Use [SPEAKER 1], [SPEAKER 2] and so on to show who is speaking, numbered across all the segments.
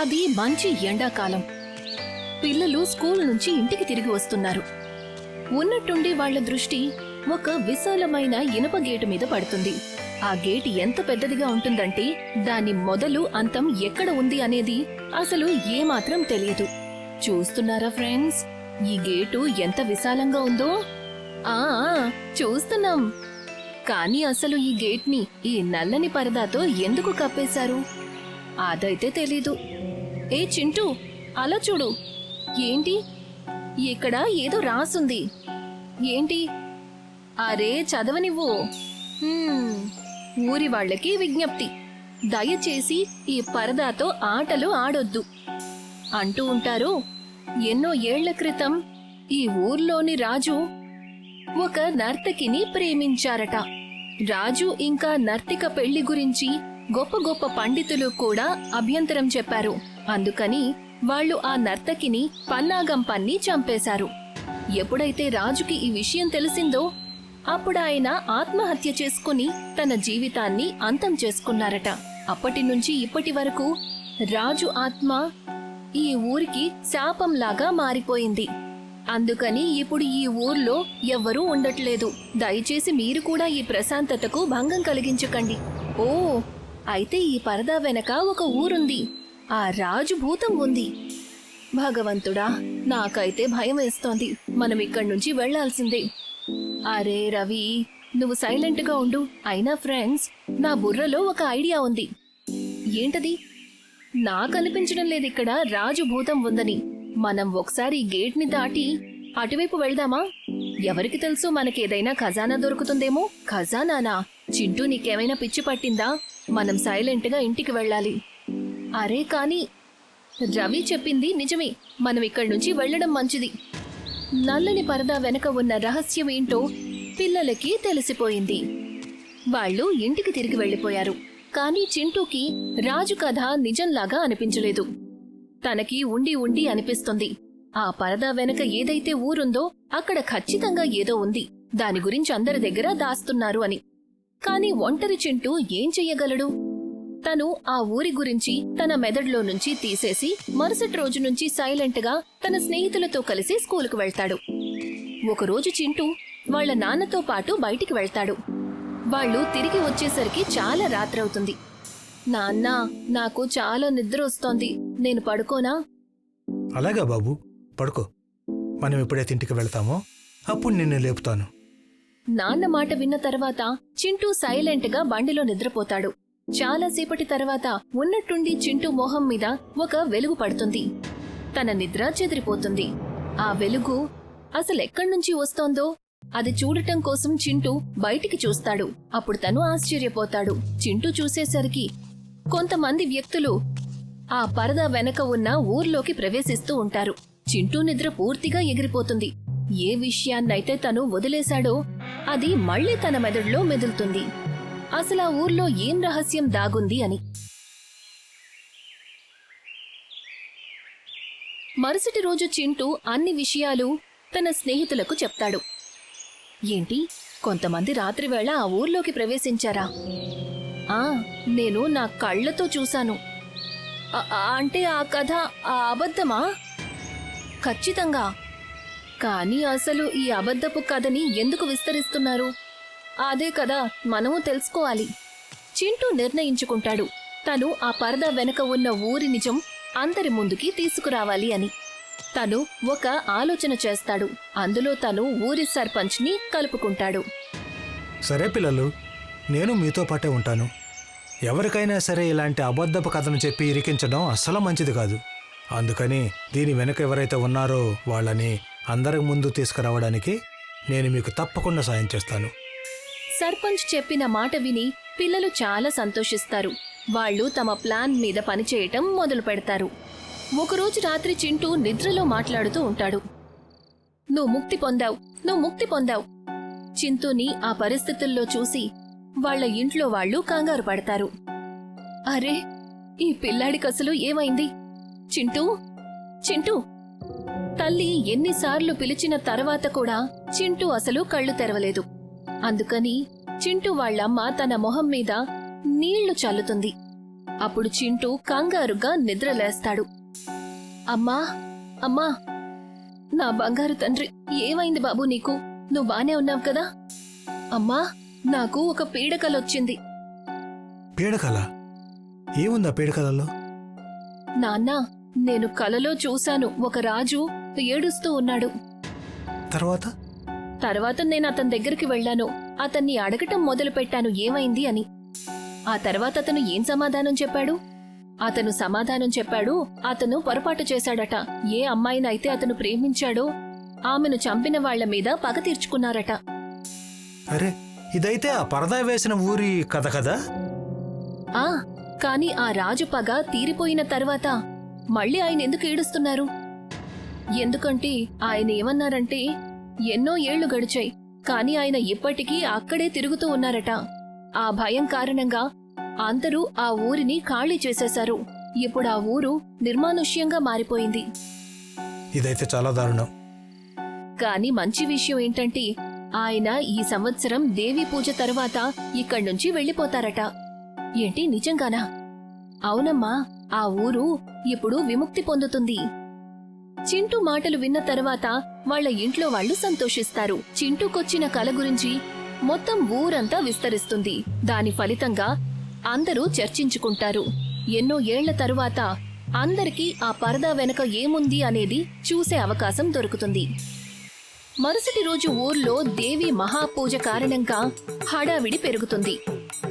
[SPEAKER 1] అది మంచి ఎండాకాలం. పిల్లలు స్కూల్ నుంచి ఇంటికి తిరిగి వస్తున్నారు. ఉన్నట్టుండి వాళ్ళ దృష్టి ఒక విశాలమైన ఇనుప గేటు మీద పడుతుంది. ఆ గేట్ ఎంత పెద్దదిగా ఉంటుందంటే దాని మొదలు అంతం ఎక్కడ ఉంది అనేది అసలు ఏమాత్రం తెలియదు. చూస్తున్నారా ఫ్రెండ్స్? ఈ గేటు ఎంత విశాలంగా ఉందో? ఆ ఆ, చూస్తున్నాం. కానీ అసలు ఈ గేట్ని ఈ నల్లని పరదాతో ఎందుకు కప్పేశారు? అదైతే తెలీదు. ఏ చింటూ అలా చూడు. ఏంటి? ఇక్కడ ఏదో రాసుంది. ఏంటి? అరే చదవనివ్వు. ఊరి వాళ్ళకి విజ్ఞప్తి. దయచేసి ఈ పరదాతో ఆటలు ఆడొద్దు. అంటూ ఉంటారు. ఎన్నో ఏళ్ళ క్రితం ఈ ఊర్లోని రాజు ఒక నర్తకిని ప్రేమించారట. రాజు ఇంకా నర్తిక పెళ్ళి గురించి గొప్ప గొప్ప పండితులు కూడా అభ్యంతరం చెప్పారు. అందుకని వాళ్ళు ఆ నర్తకిని పన్నాగంపన్ని చంపేశారు. ఎప్పుడైతే రాజుకి ఈ విషయం తెలిసిందో అప్పుడు ఆయన ఆత్మహత్య చేసుకుని తన జీవితాన్ని అంతం చేసుకున్నారట. అప్పటి నుంచి ఇప్పటి వరకు రాజు ఆత్మ ఈ ఊరికి శాపంలాగా మారిపోయింది. అందుకని ఇప్పుడు ఈ ఊర్లో ఎవ్వరూ ఉండట్లేదు. దయచేసి మీరు కూడా ఈ ప్రశాంతతకు భంగం కలిగించకండి. ఓ అయితే ఈ పరదా వెనక ఒక ఊరుంది. ఆ రాజు భూతం ఉంది. భగవంతుడా నాకైతే భయం వేస్తోంది. మనం ఇక్కడి నుంచి వెళ్ళాల్సిందే అరే రవి నువ్వు సైలెంట్గా ఉండు. అయినా ఫ్రెండ్స్ నా బుర్రలో ఒక ఐడియా ఉంది. ఏంటది? నాకు అనిపించడం లేదు ఇక్కడ రాజు భూతం ఉందని. మనం ఒకసారి గేట్ని దాటి అటువైపు వెళ్దామా? ఎవరికి తెలుసు మనకేదైనా ఖజానా దొరుకుతుందేమో? ఖజానానా? చింటూ నీకేమైనా పిచ్చి పట్టిందా? మనం సైలెంట్గా ఇంటికి వెళ్ళాలి. అరే కాని రవి చెప్పింది నిజమే. మనం ఇక్కడి నుంచి వెళ్ళడం మంచిది. నల్లని పరదా వెనక ఉన్న రహస్యం ఏంటో పిల్లలకి తెలిసిపోయింది. వాళ్ళు ఇంటికి తిరిగి వెళ్ళిపోయారు. కానీ చింటూకి రాజు కథ నిజంలాగా అనిపించలేదు. తనకి ఉండి ఉండి అనిపిస్తుంది. ఆ పరదా వెనక ఏదైతే ఊరుందో అక్కడ ఖచ్చితంగా ఏదో ఉంది. దాని గురించి అందరి దగ్గర దాస్తున్నారు అని. కాని ఒంటరి చింటూ ఏం చెయ్యగలడు? తను ఆ ఊరి గురించి తన మెదడులో నుంచి తీసేసి మరుసటి రోజు నుంచి సైలెంట్గా తన స్నేహితులతో కలిసి స్కూలుకు వెళ్తాడు. ఒకరోజు చింటూ వాళ్ళ నాన్నతో పాటు బయటికి వెళ్తాడు. వాళ్ళు తిరిగి వచ్చేసరికి చాలా రాత్రవుతుంది. నాన్న నాకు చాలా నిద్ర వస్తోంది. నేను పడుకోనా?
[SPEAKER 2] అలాగా బాబు పడుకో. మనం ఎప్పుడైతే ఇంటికి వెళ్తామో. అప్పుడు నిన్ను లేపుతాను.
[SPEAKER 1] నాన్న మాట విన్న తర్వాత చింటూ సైలెంట్గా బండిలో నిద్రపోతాడు. చాలాసేపటి తర్వాత ఉన్నట్టుండి చింటూ మొహం మీద ఒక వెలుగు పడుతుంది. తన నిద్ర చెదిరిపోతుంది. ఆ వెలుగు అసలెక్కడ్నుంచి వస్తోందో అది చూడటం కోసం చింటూ బయటికి చూస్తాడు. అప్పుడు తను ఆశ్చర్యపోతాడు. చింటూ చూసేసరికి కొంతమంది వ్యక్తులు ఆ పరదా వెనక ఉన్న ఊర్లోకి ప్రవేశిస్తూ ఉంటారు. చింటూ నిద్ర పూర్తిగా ఎగిరిపోతుంది. ఏ విషయాన్నైతే తను వదిలేశాడో అది మళ్ళీ తన మెదడులో మెదులుతుంది. అసలు ఆ ఊర్లో ఏం రహస్యం దాగుంది అని. మరుసటి రోజు చింటూ అన్ని విషయాలు తన స్నేహితులకు చెప్తాడు. ఏంటి కొంతమంది రాత్రివేళ ఆ ఊర్లోకి ప్రవేశించారా? ఆ నేను నా కళ్ళతో చూశాను. అంటే ఆ కథ ఆ అబద్ధమా? ఖచ్చితంగా. కానీ అసలు ఈ అబద్ధపు కథని ఎందుకు విస్తరిస్తున్నారు? అదే కదా మనము తెలుసుకోవాలి. చింటూ నిర్ణయించుకుంటాడు. తను ఆ పరద వెనక ఉన్న ఊరి నిజం అందరి ముందుకి తీసుకురావాలి అని. తను ఒక ఆలోచన చేస్తాడు. అందులో తను ఊరి సర్పంచ్ని కలుపుకుంటాడు.
[SPEAKER 2] సరే పిల్లలు నేను మీతో పాటే ఉంటాను. ఎవరికైనా సరే ఇలాంటి అబద్ధపు కథను చెప్పి ఇరికించడం అస్సలు మంచిది కాదు. అందుకని దీని వెనక ఎవరైతే ఉన్నారో వాళ్ళని అందరి ముందు తీసుకురావడానికి నేను మీకు తప్పకుండా సాయం చేస్తాను.
[SPEAKER 1] సర్పంచ్ చెప్పిన మాట విని పిల్లలు చాలా సంతోషిస్తారు. వాళ్ళు తమ ప్లాన్ మీద పనిచేయటం మొదలు పెడతారు. ఒకరోజు రాత్రి చింటూ నిద్రలో మాట్లాడుతూ ఉంటాడు. నువ్వు ముక్తి పొందావు నువ్వు ముక్తి పొందావు. చింతూని ఆ పరిస్థితుల్లో చూసి వాళ్ళ ఇంట్లో వాళ్ళు కంగారు పడతారు. అరే ఈ పిల్లాడికి అసలు ఏమైంది? చింటూ చింటూ. తల్లి ఎన్నిసార్లు పిలిచిన తర్వాత కూడా చింటూ అసలు కళ్ళు తెరవలేదు. అందుకని చింటూ వాళ్ళమ్మ తన మొహం మీద నీళ్ళు చల్లుతుంది. అప్పుడు చింటూ కంగారుగా నిద్రలేస్తాడు. అమ్మా అమ్మా నా బంగారు తండ్రి ఏమైంది బాబు నీకు? నువ్వు బానే ఉన్నావు కదా? అమ్మా నాకు ఒక పీడకలొచ్చింది.
[SPEAKER 2] పీడకల? ఏముందా పీడకలలో?
[SPEAKER 1] నాన్నా నేను కలలో చూశాను. ఒక రాజు ఏడుస్తూ ఉన్నాడు.
[SPEAKER 2] తర్వాత?
[SPEAKER 1] తర్వాత నేను అతని దగ్గరికి వెళ్ళాను. అతన్ని అడగటం మొదలుపెట్టాను. ఏమైంది అని. ఆ తర్వాత అతను ఏం సమాధానం చెప్పాడు? అతను సమాధానం చెప్పాడు. అతను పొరపాటు చేశాడట. ఏ అమ్మాయినైతే అతను ప్రేమించాడో ఆమెను చంపిన వాళ్ళ మీద పగ తీర్చుకున్నారట.
[SPEAKER 2] అరే ఇదైతే ఆ పరదా వేసిన ఊరి కథ కదా?
[SPEAKER 1] ఆ కాని ఆ రాజు పగ తీరిపోయిన తర్వాత మళ్ళీ ఆయన ఎందుకు ఏడుస్తున్నారు? ఎందుకంటే ఆయన ఏమన్నారంటే ఎన్నో ఏళ్ళు గడిచాయి. కాని ఆయన ఇప్పటికీ అక్కడే తిరుగుతూ ఉన్నారట. ఆ భయం కారణంగా అందరూ ఆ ఊరిని ఖాళీ చేసేశారు. ఇప్పుడు ఆ ఊరు నిర్మానుష్యంగా మారిపోయింది.
[SPEAKER 2] ఇదైతే చాలా దారుణం.
[SPEAKER 1] కాని మంచి విషయం ఏంటంటే ఆయన ఈ సంవత్సరం దేవి పూజ తర్వాత ఇక్కడి నుంచి వెళ్ళిపోతారట. ఏంటి నిజంగానా? అవునమ్మా ఆ ఊరు ఇప్పుడు విముక్తి పొందుతుంది. చింటూ మాటలు విన్న తర్వాత వాళ్ళ ఇంట్లో వాళ్ళు సంతోషిస్తారు. చింటూకొచ్చిన కల గురించి మొత్తం ఊరంతా విస్తరిస్తుంది. దాని ఫలితంగా అందరూ చర్చించుకుంటారు. ఎన్నో ఏళ్ళ తరువాత అందరికీ ఆ పరదా వెనక ఏముంది అనేది చూసే అవకాశం దొరుకుతుంది. మరుసటి రోజు ఊర్లో దేవి మహాపూజ కారణంగా హడావిడి పెరుగుతుంది.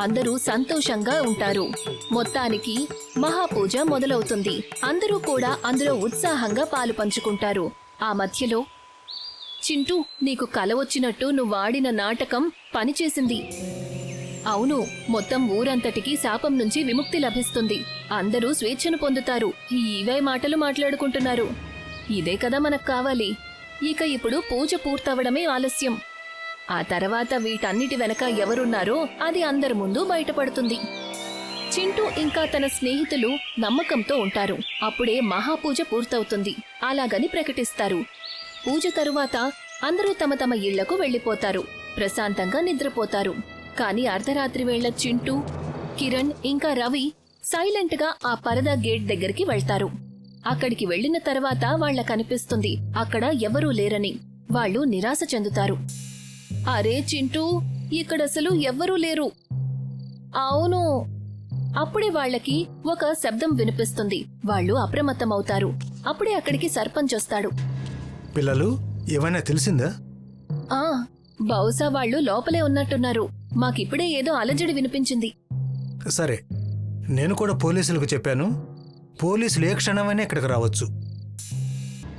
[SPEAKER 1] అందరూ సంతోషంగా ఉంటారు. మొత్తానికి మహాపూజ మొదలవుతుంది. అందరూ కూడా అందులో ఉత్సాహంగా పాలు పంచుకుంటారు. ఆ మధ్యలో చింటూ నీకు కల వచ్చినట్టు నువ్వాడిన నాటకం పనిచేసింది. అవును మొత్తం ఊరంతటికి శాపం నుంచి విముక్తి లభిస్తుంది. అందరూ స్వేచ్ఛను పొందుతారు. ఈ ఇవే మాటలు మాట్లాడుకుంటున్నారు. ఇదే కదా మనకు కావాలి. ఇక ఇప్పుడు పూజ పూర్తవడమే ఆలస్యం. ఆ తర్వాత వీటన్నిటి వెనక ఎవరున్నారో అది అందరి ముందు బయటపడుతుంది. చింటూ ఇంకా తన స్నేహితులు నమ్మకంతో ఉంటారు. అప్పుడే మహాపూజ పూర్తవుతుంది. అలాగని ప్రకటిస్తారు. పూజ తరువాత అందరూ తమ తమ ఇళ్ళకు వెళ్ళిపోతారు ప్రశాంతంగా నిద్రపోతారు. కాని అర్ధరాత్రి వేళ చింటూ కిరణ్ ఇంకా రవి సైలెంట్గా ఆ పరదా గేట్ దగ్గరికి వెళ్తారు. అక్కడికి వెళ్ళిన తర్వాత వాళ్ళకనిపిస్తుంది అక్కడ ఎవరూ లేరని. వాళ్ళు నిరాశ చెందుతారు. అరే చింటూ ఇక్కడసలు ఎవ్వరూ లేరు. అవును. అప్పుడే వాళ్ళకి ఒక శబ్దం వినిపిస్తుంది. వాళ్ళు అప్రమత్తమవుతారు. అప్పుడే అక్కడికి సర్పంచ్ వస్తాడు.
[SPEAKER 2] పిల్లలు ఏమైనా తెలిసిందా?
[SPEAKER 1] ఆ బహుశా వాళ్ళు లోపలే ఉన్నట్టున్నారు. మాకిప్పుడే ఏదో అలజడి వినిపించింది.
[SPEAKER 2] సరే నేను కూడా పోలీసులకు చెప్పాను. పోలీసులు ఏ క్షణమైనా ఇక్కడికి రావచ్చు.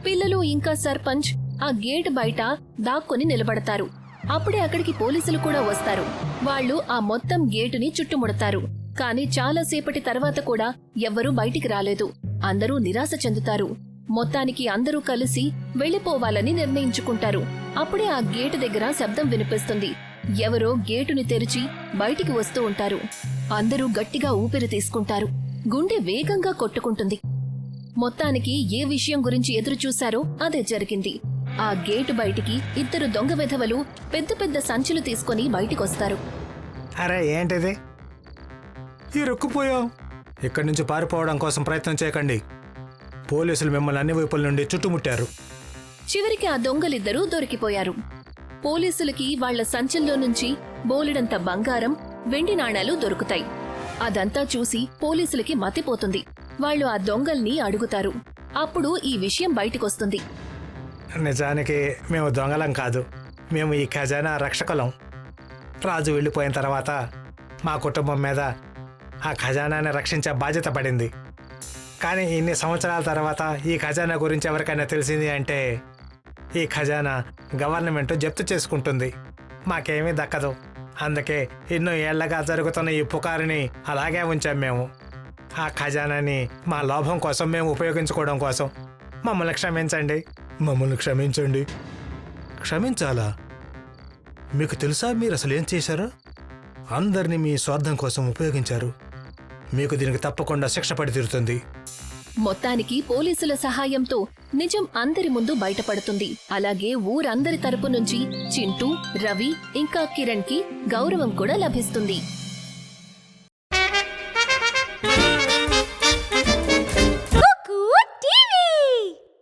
[SPEAKER 1] పిల్లలు ఇంకా సర్పంచ్ ఆ గేట్ బయట దాక్కుని నిలబడతారు. అప్పుడే అక్కడికి పోలీసులు కూడా వస్తారు. వాళ్ళు ఆ మొత్తం గేటుని చుట్టుముడతారు. కానీ చాలాసేపటి తర్వాత కూడా ఎవ్వరూ బయటికి రాలేదు. అందరూ నిరాశ చెందుతారు. మొత్తానికి అందరూ కలిసి వెళ్ళిపోవాలని నిర్ణయించుకుంటారు. అప్పుడే ఆ గేటు దగ్గర శబ్దం వినిపిస్తుంది. ఎవరో గేటుని తెరిచి బయటికి వస్తూ ఉంటారు. అందరూ గట్టిగా ఊపిరి తీసుకుంటారు. గుండె వేగంగా కొట్టుకుంటుంది. మొత్తానికి ఏ విషయం గురించి ఎదురు చూశారో అదే జరిగింది. ఆ గేటు బయటికి ఇద్దరు దొంగ వెధవలు పెద్ద పెద్ద సంచులు తీసుకొని బయటికొస్తారు.
[SPEAKER 2] అరే ఏంటిది? ఇరుక్కుపోయాం ఇక్కడి నుంచి పారిపోవడం కోసం ప్రయత్నం చేయకండి. పోలీసులు మిమ్మల్ని అన్ని వైపుల నుండి చుట్టుముట్టారు.
[SPEAKER 1] చివరికి ఆ దొంగలిద్దరూ దొరికిపోయారు. పోలీసులకి వాళ్ళ సంచుల్లో నుంచి బోలెడంత బంగారం వెండి నాణాలు దొరుకుతాయి. అదంతా చూసి పోలీసులకి మతిపోతుంది. వాళ్ళు ఆ దొంగల్ని అడుగుతారు. అప్పుడు ఈ విషయం బయటికొస్తుంది.
[SPEAKER 2] నిజానికి మేము దొంగలం కాదు. మేము ఈ ఖజానా రక్షకులం. రాజు వెళ్ళిపోయిన తర్వాత మా కుటుంబం మీద ఆ ఖజానాని రక్షించే బాధ్యత పడింది. కానీ ఇన్ని సంవత్సరాల తర్వాత ఈ ఖజానా గురించి ఎవరికైనా తెలిసింది అంటే ఈ ఖజానా గవర్నమెంట్ జప్తు చేసుకుంటుంది. మాకేమీ దక్కదు. అందుకే ఎన్నో ఏళ్ళగా జరుగుతున్న ఈ పుకారుని అలాగే ఉంచాం మేము. ఆ ఖజానాని మా లోభం కోసం మేము ఉపయోగించుకోవడం కోసం. మమ్మల్ని క్షమించండి. మమ్మల్ని క్షమించండి. క్షమించాలా? మీకు తెలుసా మీరు అసలు ఏం చేశారు? అందరినీ మీ స్వార్థం కోసం ఉపయోగించారు. మీకు దీనికి తప్పకుండా శిక్ష పడి తీరుతుంది.
[SPEAKER 1] మొత్తానికి పోలీసుల సహాయంతో నిజం అందరి ముందు బయటపడుతుంది. అలాగే ఊరందరి తరపు నుంచి చింటూ రవి ఇంకా కిరణ్కి గౌరవం కూడా లభిస్తుంది.